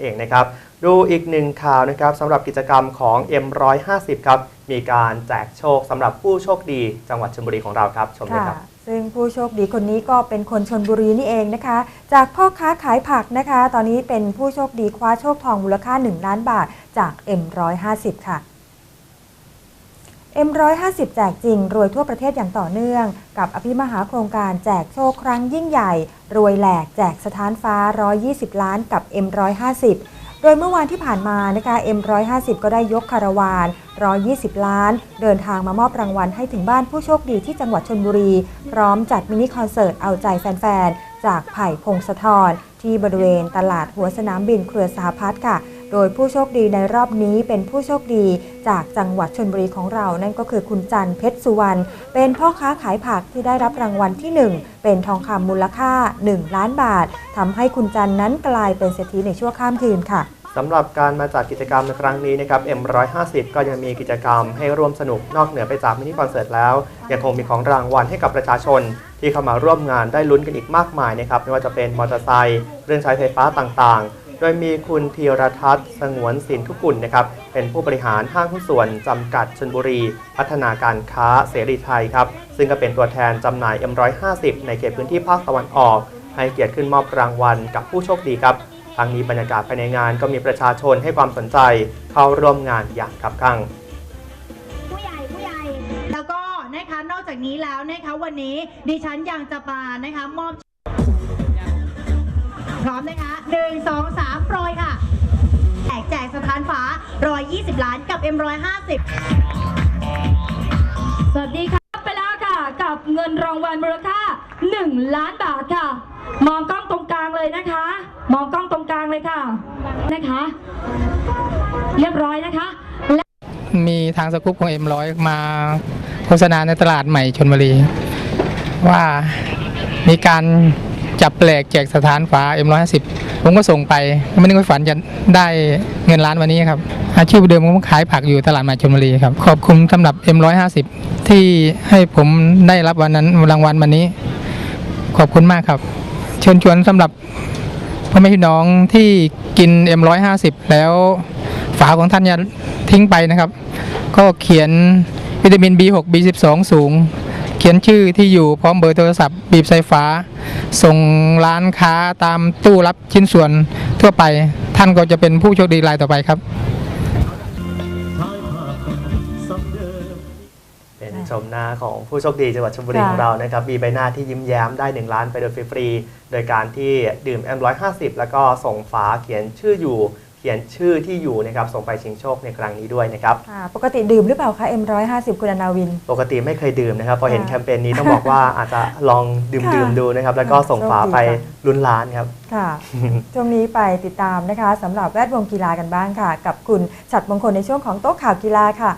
เองนะครับดูอีกหนึ่งข่าวนะครับสำหรับกิจกรรมของ M150 ครับมีการแจกโชคสำหรับผู้โชคดีจังหวัดชลบุรีของเราครับชมเลยครับซึ่งผู้โชคดีคนนี้ก็เป็นคนชนบุรีนี่เองนะคะ จากพ่อค้าขายผักนะคะ ตอนนี้เป็นผู้โชคดีคว้าโชคทองมูลค่า 1 ล้านบาทจาก M150 ค่ะ M150 แจกจริง รวยทั่วประเทศอย่างต่อเนื่อง กับอภิมหาโครงการแจกโชคครั้งยิ่งใหญ่ รวยแหลกแจกสถานฟ้า 120 ล้านกับ M150 โดยเมื่อวานที่ผ่านมานะคะ M150 ก็ได้ยกคาราวาน 120 ล้าน เดินทางมามอบรางวัลให้ถึงบ้านผู้โชคดีที่จังหวัดชนบุรี พร้อมจัดมินิคอนเสิร์ตเอาใจแฟนๆ จากไผ่พงศธรที่บริเวณตลาดหัวสนามบินเครือสหพัฒน์ค่ะ โดยผู้โชคดีในรอบนี้เป็นผู้โชคดีจากจังหวัดชนบุรีของเรา นั่นก็คือคุณจันเพชรสุวรรณ เป็นพ่อค้าขายผักที่ได้รับรางวัลที่ 1 เป็นทองคำมูลค่า 1 ล้านบาททำให้คุณจันนั้นกลายเป็นเศรษฐีในชั่วข้ามคืนค่ะสำหรับการมาจัดกิจกรรมในครั้งนี้นะครับ M150 ก็ยังมีกิจกรรมให้ร่วมสนุกนอกเหนือไปจากมินิคอนเสิร์ตแล้ว ยังคงมีของรางวัลให้กับประชาชน ที่เข้ามาร่วมงานได้ลุ้นกันอีกมากมายนะครับไม่ว่าจะเป็นมอเตอร์ไซค์เครื่องใช้ไฟฟ้าต่างๆ ดยมีคุณธีรทัศน์สงวนสินทุกุลนะครับ เป็นผู้บริหารห้างหุ้นส่วนจำกัดชนบุรี พัฒนาการค้าเสรีไทยครับ ซึ่งก็เป็นตัวแทนจำหน่าย M150 ในเขตพื้นที่ภาคตะวันออก ให้เกียรติขึ้นมอบรางวัลกับผู้โชคดีครับทางนี้บรรยากาศภายในงานก็มีประชาชนให้ความสนใจเข้าร่วมงานอย่างคับคั่งผู้ใหญ่ผู้ใหญ่แล้วก็นะคะนอกจากนี้แล้วนะคะวันนี้ดิฉันยังจะมานะคะมอบ พร้อมนะคะหนึ่งสองสามโปรยค่ะ แจกแจกสถานฟ้า 120 ล้านกับ M150 สวัสดีค่ะไปแล้วค่ะ กับเงินรางวัลมูลค่า 1 ล้านบาทค่ะ มองกล้องตรงกลางเลยนะคะ มองกล้องตรงกลางเลยค่ะนะคะ เรียบร้อยนะคะมีทางสกู๊ปของ M100 มาโฆษณาในตลาดใหม่ชนบุรี ว่ามีการ จับแปลกแจกสถานฝา M150 ผมก็ส่งไปไม่นึกว่าฝันจะได้เงินล้านวันนี้ครับ อาชีพเดิมผมขายผักอยู่ตลาดม่ชลบุรีครับ ขอบคุณสำหรับ M150 ที่ให้ผมได้รับวันนั้นรางวัลวันนี้ ขอบคุณมากครับ เชิญชวนสำหรับพ่อแม่พี่น้องที่กิน M150 แล้วฝาของท่านอย่าทิ้งไปนะครับ ก็เขียนวิตามิน B6 B12 สูง ขียนชื่อที่อยู่พร้อมเบอร์โทรศัพท์ บีบใส่ฝาส่งร้านค้าตามตู้รับชิ้นส่วนทั่วไป ท่านก็จะเป็นผู้โชคดีรายต่อไปครับ เป็นชมหน้าของผู้โชคดีจังหวัดชลบุรีค่ะของเรานะครับ มีใบหน้าที่ยิ้มแย้มได้ 1 ล้านไปโดยฟรีๆโดยการที่ดื่ม M150 แล้วก็ส่งฝาเขียนชื่ออยู่เขียนชื่อที่อยู่นะครับส่งไปชิงโชคในครั้งนี้ด้วยนะครับค่ะปกติดื่มหรือเปล่าคะ M150 คุณอนาวิน ปกติไม่เคยดื่มนะครับ พอเห็นค่ะแคมเปญนี้ต้องบอกว่าอาจจะลองดื่มค่ะดื่มดูนะครับ แล้วก็ส่งฝาไปโชคดีค่ะลุ้นล้านครับ ค่ะ ช่วงนี้ไปติดตามนะคะสำหรับแวดวงกีฬากันบ้างค่ะ กับคุณฉัดมงคลในช่วงของโต๊ะข่าวกีฬาค่ะ